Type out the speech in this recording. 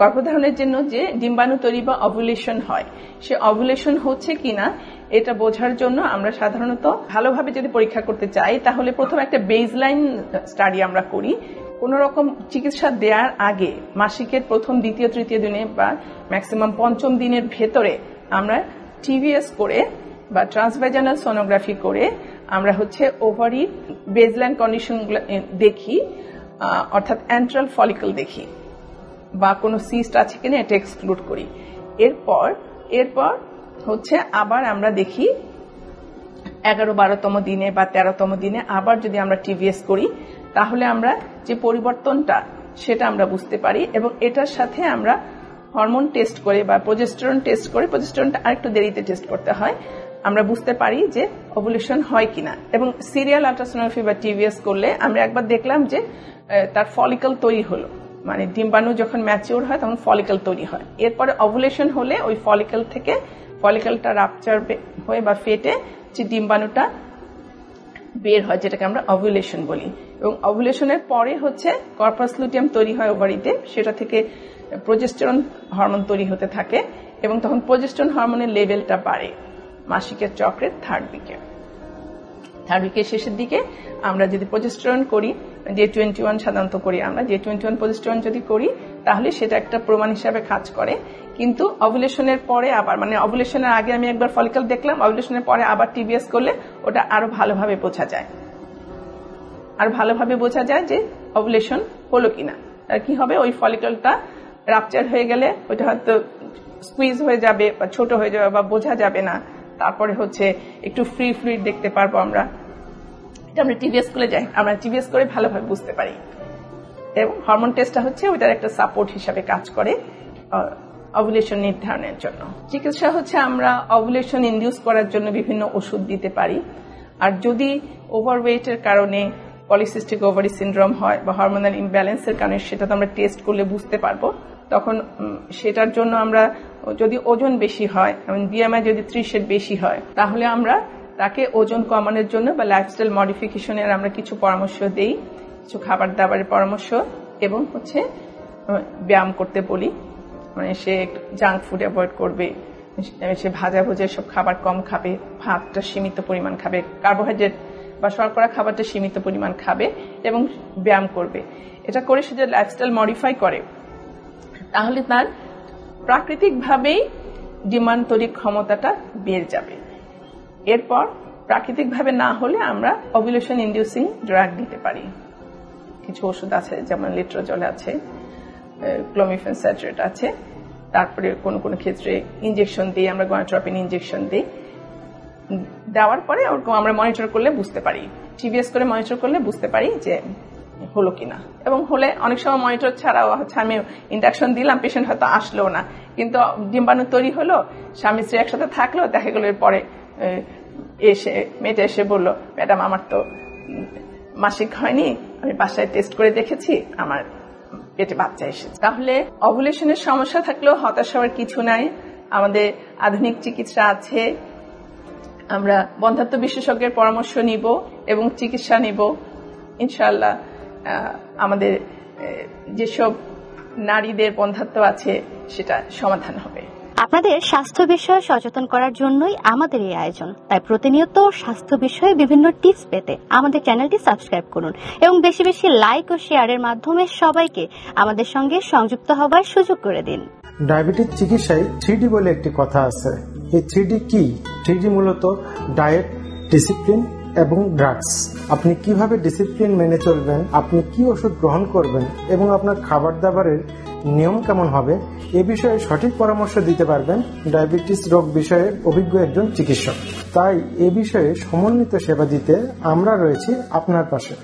গর্ভধারণের জন্য যে ডিম্বাণু তৈরি বা অভুলেশন হয়, সে অভুলেশন হচ্ছে কিনা এটা বোঝার জন্য আমরা সাধারণত ভালোভাবে যদি পরীক্ষা করতে চাই, তাহলে প্রথম একটা বেজলাইন স্টাডি আমরা করি। কোন রকম চিকিৎসা দেওয়ার আগে মাসিকের প্রথম, দ্বিতীয়, তৃতীয় দিনে বা ম্যাক্সিমাম পঞ্চম দিনের ভেতরে আমরা টিভিএস করে বা ট্রান্সভাইজানাল সোনোগ্রাফি করে আমরা হচ্ছে ওভারি বেজলাইন কন্ডিশন দেখি অর্থাৎ অ্যান্ট্রাল ফলিকল দেখি, বা কোনো সিস্ট আছে কিনা এটা এক্সক্লুড করি। এরপর এরপর হচ্ছে আবার আমরা দেখি এগারো বারোতম দিনে বা তেরোতম দিনে আবার যদি আমরা টিভিএস করি, তাহলে আমরা যে পরিবর্তনটা, সেটা আমরা বুঝতে পারি, এবং এটার সাথে আমরা হরমোন টেস্ট করে বা প্রজেস্টেরন টেস্ট করে, প্রজেস্টেরনটা আরেকটু দেরিতে টেস্ট করতে হয় আমরা বুঝতে পারি যে ওভুলেশন হয় কিনা। এবং সিরিয়াল আলট্রাসোনোগ্রাফি বা টিভিএস করলে আমরা একবার দেখলাম যে তার ফলিকল তৈরি হলো। মানে ডিম্বাণু যখন ম্যাচিওর হয়, তখন ফলিকল তৈরি হয়। এরপরে অভুলেশন হলে ওই ফলিকল থেকে ফলিকলটা রাপচার হয়ে বা ফেটে যে ডিম্বাণুটা বের হয়, যেটাকে আমরা অভুলেশন বলি। এবং অভুলেশনের পরে হচ্ছে কর্পাস লুটিয়াম তৈরি হয় ওভারিতে সেটা থেকে প্রজেস্টেরন হরমোন তৈরি হতে থাকে। এবং তখন প্রজেস্টেরন হরমোনের লেভেলটা বাড়ে। মাসিকের চক্রের থার্ড উইকে থার্ড উইকের শেষের দিকে আমরা যদি প্রজেস্টেরন করি যে টোয়েন্টি ওয়ান সাধারণত করি আমরা যে টোয়েন্টি ওয়ান প্রজেস্টেরন যদি করি, তাহলে সেটা একটা প্রমাণ হিসাবে কাজ করে। কিন্তু অভুলেশনের পরে আবার মানে অভুলেশনের আগে আমি একবার ফলিকল দেখলাম অভুলেশনের পরে আবার টিবিএস করলে ওটা আরও ভালোভাবে বোঝা যায়। আর ভালোভাবে বোঝা যায় যে অভুলেশন হলো কিনা। আর কি হবে? ওই ফলিকলটা রাপচার হয়ে গেলে ওটা হয়তো স্কুইজ হয়ে যাবে বা ছোট হয়ে যাবে বা বোঝা যাবে না। তারপরে হচ্ছে একটু ফ্রি ফ্লুইড দেখতে পারব আমরা। এটা আমরা টিভিএস করে যাই, আমরা টিভিএস করে ভালোভাবে বুঝতে পারি। এবং হরমোন টেস্টটা হচ্ছে ওইটার একটা সাপোর্ট হিসাবে কাজ করে অভুলেশন নির্ধারণের জন্য। চিকিৎসা হচ্ছে আমরা অভুলেশন ইন্ডিউস করার জন্য বিভিন্ন ওষুধ দিতে পারি। আর যদি ওভারওয়েটের কারণে পলিসিস্টিক ওভারি সিন্ড্রোম হয় বা হরমোনাল ইমব্যালেন্সের কারণে সেটা তো আমরা টেস্ট করলে বুঝতে পারব। তখন সেটার জন্য আমরা যদি ওজন বেশি হয় বিএমআই যদি ত্রিশের বেশি হয়, তাহলে আমরা তাকে ওজন কমানোর জন্য বা লাইফস্টাইল মডিফিকেশনের আমরা কিছু পরামর্শ দেই, কিছু খাবার দাবারের পরামর্শ এবং হচ্ছে ব্যায়াম করতে বলি। মানে সে জাঙ্ক ফুড অ্যাভয়েড করবে, সে ভাজা ভুজে সব খাবার কম খাবে, ভাতটা সীমিত পরিমাণ খাবে কার্বোহাইড্রেট বা শর্করা খাবারটা সীমিত পরিমাণ খাবে এবং ব্যায়াম করবে। এটা করে সে যে লাইফস্টাইল মডিফাই করে তাহলে তার প্রাকৃতিকভাবেই ডিমান্ড তৈরির ক্ষমতাটা বেড়ে যাবে। এরপর প্রাকৃতিকভাবে না হলে আমরা অভিলেশন ইন্ডিউসিং ড্রাগ দিতে পারি। কিছু ওষুধ আছে, যেমন লিট্রোজল আছে ক্লোমিফেন স্যাচুরেট আছে তারপরে কোনো কোনো ক্ষেত্রে ইঞ্জেকশন দিই আমরা গণট্রপিন ইঞ্জেকশন দিই। দেওয়ার পরে আমরা মনিটর করলে বুঝতে পারি। টিভিএস করে মনিটর করলে বুঝতে পারি যে হলো কিনা। এবং হলে অনেক সময় মনিটর ছাড়াও হচ্ছে আমি ইন্ডাকশন দিলাম পেশেন্ট হয়তো আসলো না। কিন্তু ডিম্বাণু তৈরি হলো, স্বামী স্ত্রী একসাথে থাকল, দেখা গেল এরপরে এসে, মেয়েটা এসে বলল, ম্যাডাম, আমার তো মাসিক হয়নি, আমি বাসায় টেস্ট করে দেখেছি, আমার পেটে বাচ্চা এসেছে। তাহলে অভুলেশনের সমস্যা থাকলেও হতাশ হওয়ার কিছু নাই। আমাদের আধুনিক চিকিৎসা আছে। আমরা বন্ধাত্ম বিশেষজ্ঞের পরামর্শ নিব এবং চিকিৎসা নিব। ইনশাল্লাহ আমাদের যেসব নারীদের বন্ধাত্ব আছে সেটা সমাধান হবে। আপনাদের স্বাস্থ্য বিষয়ে সচেতন করার জন্যই আমাদের এই আয়োজন। তাই প্রতিনিয়ত স্বাস্থ্য বিষয়ে বিভিন্ন টিপস পেতে আমাদের চ্যানেলটি সাবস্ক্রাইব করুন এবং বেশি বেশি লাইক ও শেয়ারের মাধ্যমে সবাইকে আমাদের সঙ্গে সংযুক্ত হবার সুযোগ করে দিন। ডায়াবেটিস চিকিৎসায় থ্রিডি বলে একটি কথা আছে। এই থ্রিডি কি? থ্রিডি মূলত ডায়েট ডিসিপ্লিন এবং ড্রাগস আপনি কীভাবে ডিসিপ্লিন মেনে চলবেন, আপনি কি ওষুধ গ্রহণ করবেন এবং আপনার খাবার দাবারের নিয়ম কেমন হবে, এ বিষয়ে সঠিক পরামর্শ দিতে পারবেন ডায়াবেটিস রোগ বিষয়ে অভিজ্ঞ একজন চিকিৎসক। তাই এ বিষয়ে সমন্বিত সেবা দিতে আমরা রয়েছি আপনার পাশে।